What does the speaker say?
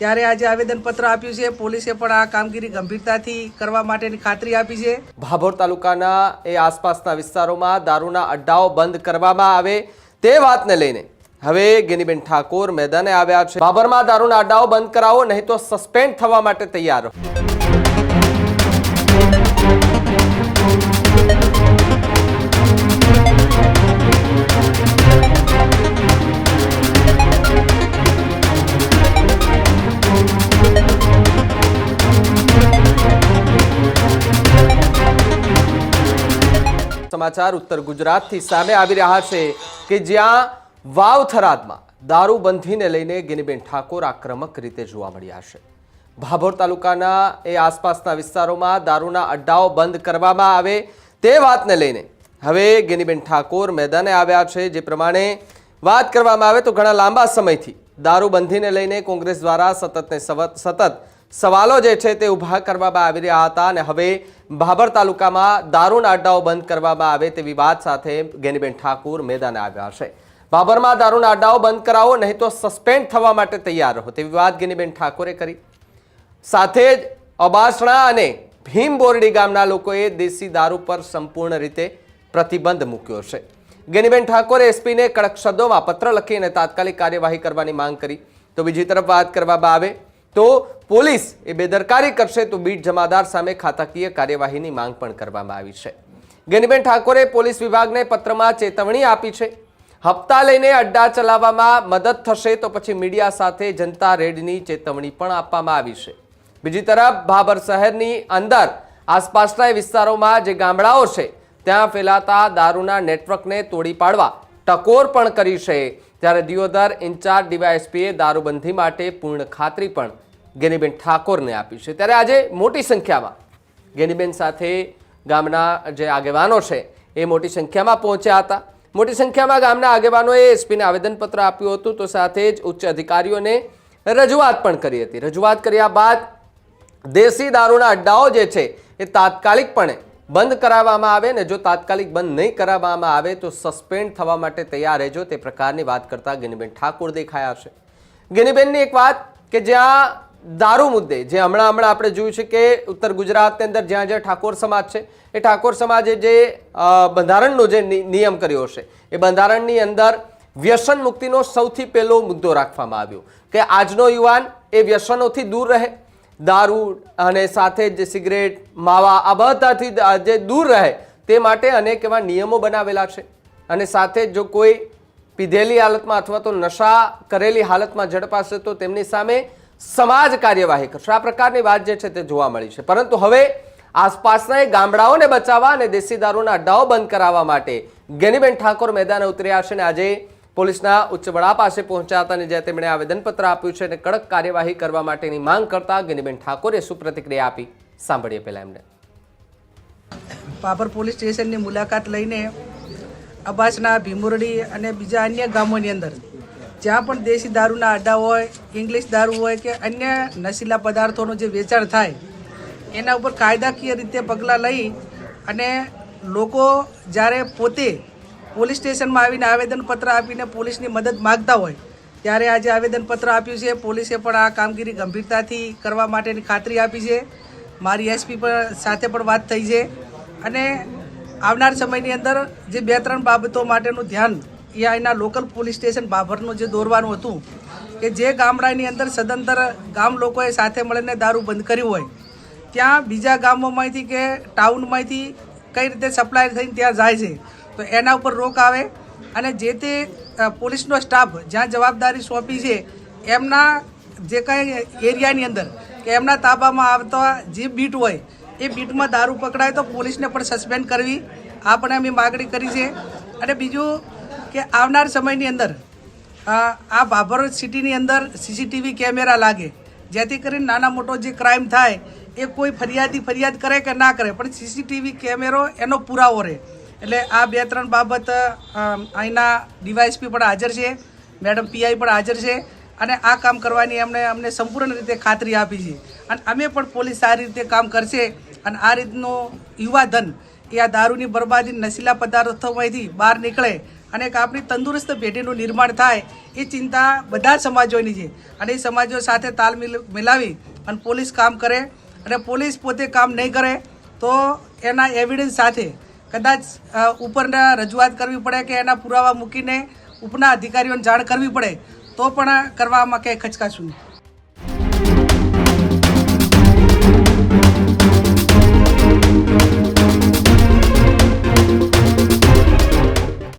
ત્યારે આજે આવેદનપત્ર આપ્યું છે. પોલીસે પણ આ કામગીરી ગંભીરતાથી કરવા માટેની ખાતરી આપી છે. ભાભોર તાલુકાના એ આસપાસના વિસ્તારોમાં દારૂના અડ્ડાઓ બંધ કરવામાં આવે તે વાતને લઈને હવે ગેનીબેન ઠાકોર મેદાને આવ્યા છે. ભાભરમાં દારૂના અડ્ડાઓ બંધ કરાવો, નહીં તો સસ્પેન્ડ થવા માટે તૈયાર સમાચાર ઉત્તર ગુજરાતથી સામે આવી રહ્યા છે કે જ્યાં વાવ થરાદમાં દારૂબંધીને લઈને ગિનીબેન ઠાકોર આક્રમક રીતે જોવા મળ્યા છે. ભાભોર તાલુકાના એ આસપાસના વિસ્તારોમાં દારૂના અડ્ડાઓ બંધ કરવામાં આવે તે વાતને લઈને હવે ગિનીબેન ઠાકોર મેદાને આવ્યા છે. જે પ્રમાણે વાત કરવામાં આવે તો ઘણા લાંબા સમયથી દારૂબંધીને લઈને કોંગ્રેસ દ્વારા સતતને સતત સવાલો જે છે તે ઊભા કરવામાં આવી રહ્યા હતા અને હવે ભાભર તાલુકામાં દારૂના અડ્ડાઓ બંધ કરવામાં આવે તેવી વાત સાથે ગેનીબેન ઠાકુર મેદાને આવ્યા છે. ભાભરમાં દારૂના અડ્ડાઓ બંધ કરાવો, નહીં તો સસ્પેન્ડ થવા માટે તૈયાર રહો તેવી વાત ગેનીબેન ઠાકોરે કરી. સાથે જ અબાસણા અને ભીમ બોરડી ગામના લોકોએ દેશી દારૂ પર સંપૂર્ણ રીતે પ્રતિબંધ મૂક્યો છે. ગેનીબેન ઠાકોરે એસપીને કડક શબ્દોમાં પત્ર લખીને તાત્કાલિક કાર્યવાહી કરવાની માંગ કરી. તો બીજી તરફ વાત કરવામાં આવે તો પોલીસ એ બેદરકારી કરશે તો બીટ જમાદાર સામે ખાતાકીય કાર્યવાહીની માંગ પણ કરવામાં આવી છે. ગેનીબેન ઠાકોરે પોલીસ વિભાગને પત્રમાં ચેતવણી આપી છે. હપ્તા લઈને અડ્ડા ચલાવવામાં મદદ થશે તો પછી મીડિયા સાથે જનતા રેડની ચેતવણી પણ આપવામાં આવી છે. બીજી તરફ ભાભર શહેરની અંદર આસપાસના વિસ્તારોમાં જે ગામડાઓ છે, ત્યાં ફેલાતા દારૂના નેટવર્કને તોડી પાડવા ટકોર પણ કરી છે. ત્યારે દિયોદર ઇન્ચાર્જ ડીવાયએસપીએ દારૂબંધી માટે પૂર્ણ ખાતરી પણ ગેનીબેન ઠાકોરને આપી છે. ત્યારે આજે મોટી સંખ્યામાં ગેનીબેન સાથે ગામના જે આગેવાનો છે, એ મોટી સંખ્યામાં પહોંચ્યા હતા. મોટી સંખ્યામાં ગામના આગેવાનોએ એસપીને આવેદનપત્ર આપ્યું હતું, તો સાથે જ ઉચ્ચ અધિકારીઓને રજૂઆત પણ કરી હતી. રજૂઆત કર્યા બાદ દેશી દારૂના અડ્ડાઓ જે છે, એ તાત્કાલિકપણે બંધ કરાવવામાં આવે ને જો તાત્કાલિક બંધ નહીં કરાવવામાં આવે, તો સસ્પેન્ડ થવા માટે તૈયાર રહેજો. તે પ્રકારની વાત કરતા ગિનીબેન ઠાકોર દેખાયા છે. ગિનીબેનની એક વાત કે જ્યાં દારૂ મુદ્દે, જે હમણાં હમણાં આપણે જોયું છે કે ઉત્તર ગુજરાતની અંદર જ્યાં જ્યાં ઠાકોર સમાજ છે, એ ઠાકોર સમાજે જે બંધારણનો જે નિયમ કર્યો છે, એ બંધારણની અંદર વ્યસન મુક્તિનો સૌથી પહેલો મુદ્દો રાખવામાં આવ્યો કે આજનો યુવાન એ વ્યસનોથી દૂર રહે, દારૂ અને સાથે જ સિગરેટ, માવા, આ બધાથી જે દૂર રહે, તે માટે અનેક એવા નિયમો બનાવેલા છે અને સાથે જો કોઈ પીધેલી હાલતમાં અથવા તો નશા કરેલી હાલતમાં ઝડપાશે તો તેમની સામે સમાજ કાર્યવાહી કરશે. આ પ્રકારની વાત જે છે તે જોવા મળી છે. પરંતુ હવે આસપાસના ગામડાઓને બચાવવા અને દેશી દારૂના અડ્ડાઓ બંધ કરાવવા માટે ગેનીબેન ઠાકોર મેદાને ઉતર્યા છે અને આજે પોલીસના ઉચ્ચ વડા પાસે પહોંચ્યા હતા અને જ્યાં તેમણે આવેદનપત્ર આપ્યું છે અને કડક કાર્યવાહી કરવા માટેની માંગ કરતા ગેનીબેન ઠાકોરે શું પ્રતિક્રિયા આપી. સાંભળીએ પહેલા એમને. પાપર પોલીસ સ્ટેશનની મુલાકાત લઈને અબાસના ભીમુરડી અને બીજા અન્ય ગામોની અંદર જ્યાં પણ દેશી દારૂના અડ્ડા હોય ઇંગ્લિશ દારૂ હોય કે અન્ય નશીલા પદાર્થોનું જે વેચાણ થાય, એના ઉપર કાયદાકીય રીતે પગલાં લઈ અને લોકો જ્યારે પોતે પોલીસ સ્ટેશનમાં આવીને આવેદનપત્ર આપીને પોલીસની મદદ માગતા હોય, ત્યારે આજે આવેદનપત્ર આપ્યું છે. પોલીસે પણ આ કામગીરી ગંભીરતાથી કરવા માટેની ખાતરી આપી છે. મારી એસપી પણ સાથે પણ વાત થઈ છે. અને આવનાર સમયની અંદર જે બે ત્રણ બાબતો માટેનું ધ્યાન અહીંના લોકલ પોલીસ સ્ટેશન બાભરનું જે દોરવાનું હતું, કે જે ગામડાની અંદર સદંતર ગામ લોકોએ સાથે મળીને દારૂ બંધ કર્યું હોય, ત્યાં બીજા ગામોમાંથી કે ટાઉનમાંથી કઈ રીતે સપ્લાય થઈને ત્યાં જાય છે, તો એના ઉપર રોક આવે અને જે તે પોલીસનો સ્ટાફ જ્યાં જવાબદારી સોંપી છે, એમના જે કાંઈ એરિયાની અંદર, કે એમના તાબામાં આવતા જે બીટ હોય, એ બીટમાં દારૂ પકડાય તો પોલીસને પણ સસ્પેન્ડ કરવી, આ પણ અમે માગણી કરી છે. અને બીજું કે આવનાર સમયની અંદર આ બાભર સિટીની અંદર સીસીટીવી કેમેરા લાગે, જેથી કરીને નાના મોટો જે ક્રાઇમ થાય, એ કોઈ ફરિયાદી ફરિયાદ કરે કે ના કરે, પણ સીસીટીવી કેમેરો એનો પુરાવો રહે. એટલે આ બે ત્રણ બાબત અહીંના ડીવાયસપી પણ હાજર છે, મેડમ પીઆઈ પણ હાજર છે, અને આ કામ કરવાની એમણે અમને સંપૂર્ણ રીતે ખાતરી આપી છે. અને અમે પણ પોલીસ સારી રીતે કામ કરશે, અને આ રીતનું યુવા ધન એ આ દારૂની બરબાદી, નશીલા પદાર્થોમાંથી બહાર નીકળે અને એક આપણી તંદુરસ્ત પેઢીનું નિર્માણ થાય એ ચિંતા બધા સમાજોની છે. અને એ સમાજો સાથે તાલ મિલ- મિલાવી અને પોલીસ કામ કરે અને પોલીસ પોતે કામ નહીં કરે તો એના એવિડન્સ સાથે કદાચ ઉપરના રજૂઆત કરવી પડે કે એના પુરાવા મૂકીને ઉપના અધિકારીઓને જાણ કરવી પડે તો પણ કરવામાં ક્યાંય ખચકાશું નહીં.